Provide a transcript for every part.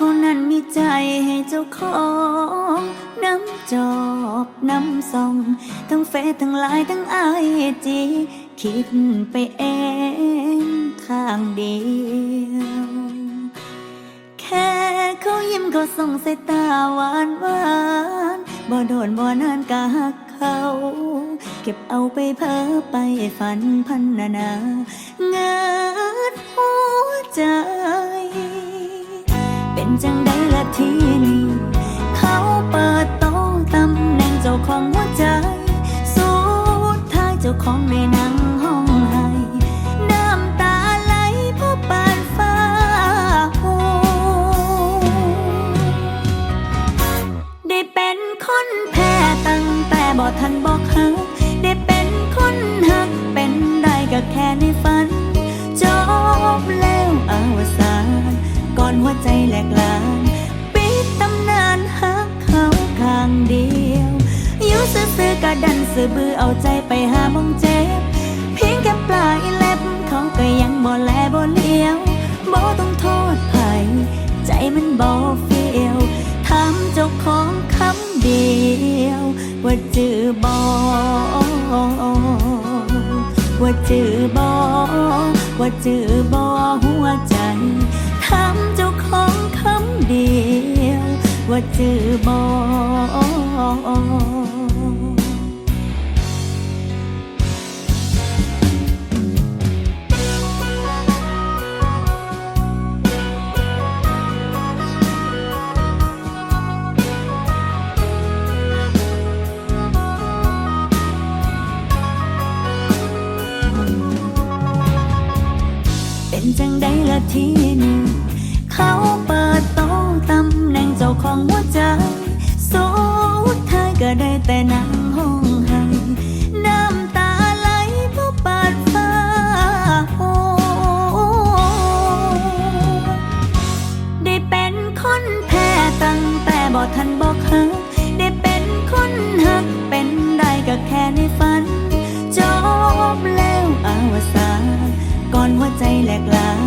คนนั้นมีใจให้เจ้าของน้ำจอบน้ำส่อง ทั้งเฟซทั้งไลน์ทั้งไอจีคิดไปเองข้างเดียวแค่เขายิ้มเขาส่งสายตาหวานหวานบ่โดนบ่นานกะหักเขา เก็บเอาไปเพ้อไปฝันพันนานาเงิดหัวใจ เป็นจังได้ละทีนี้ เขาเปิดโต๊ะตำแหน่งเจ้าของหัวใจ สุดท้ายเจ้าของในนั่งห้องไห้น้ำตาไหลเพราะปานฟ้าหูได้เป็นคนแพ้ตั้งแต่บ่ทันบอกหักได้เป็นคนหักเป็นได้ก็แค่ในฝัน จบแล้ว ใจแหลกลาน ปิดตำนานหักเขาข้างเดียวอยู่ซื่อๆกะดันซื่อบือเอาใจไปหามองเจ็บ เพียงแค่ปลายเล็บเขาก็ยังบ่แลบ่เลี้ยวบ่ต้องโทษไผใจมันบ่เฟียวถามเจ้าของคำเดียว ว่าจือบ่ว่าจือบ่ว่าจือบ่หัวใจถาม เดียวว่าจือบเป็นจังได้ละทีนี้เขา กลาง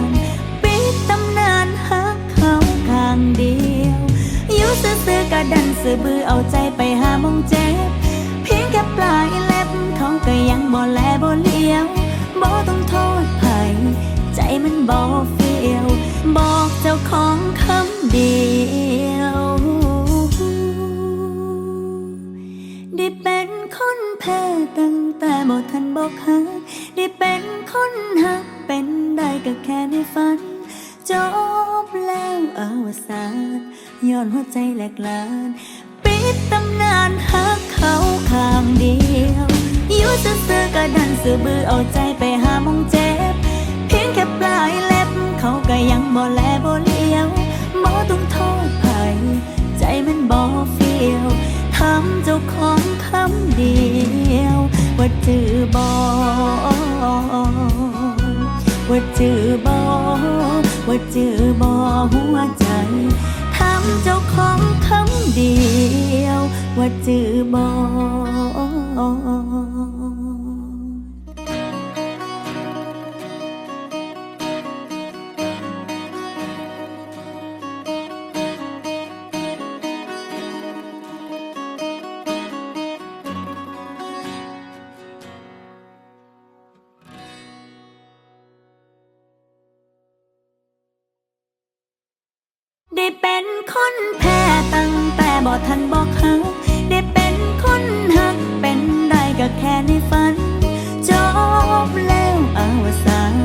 ปิดตำนานหักเขาข้างเดียว อยู่ซื่อๆกะดันซื่อบือเอาใจไปหามองเจ็บ เพียงแค่ปลายเล็บเขาก็ยังบ่แลบ่เลี้ยวบ่ต้องโทษไผใจมันบ่เฟียว บอกเจ้าของคำเดียว บอกหักได้เป็นคนหักเป็นได้ก็แค่ในฝัน จบแล้วอวสานย้อนหัวใจแหลกลาน ปิดตำนานหักเขาข้างเดียวอยู่ซื่อๆก็ดันซื่อบือเอาใจไปหามองเจ็บ เพียงแค่ปลายเล็บ เขาก็ยังบ่แลบ่เลี้ยวบ่ต้องโทษไผใจมันบ่เฟียวถามเจ้าของคำเดียว จือบอว่าจือบอว่าจือบอหัวใจถามเจ้าของคำเดียว ว่าจือบอ คนแพ้ตั้งแต่บอทันบอกหักได้เป็นคนหักเป็นได้ก็แค่ในฝัน จบแล้วอาวสาน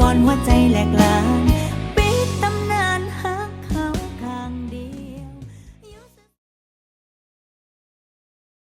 ก่อนหัวใจแหลกลา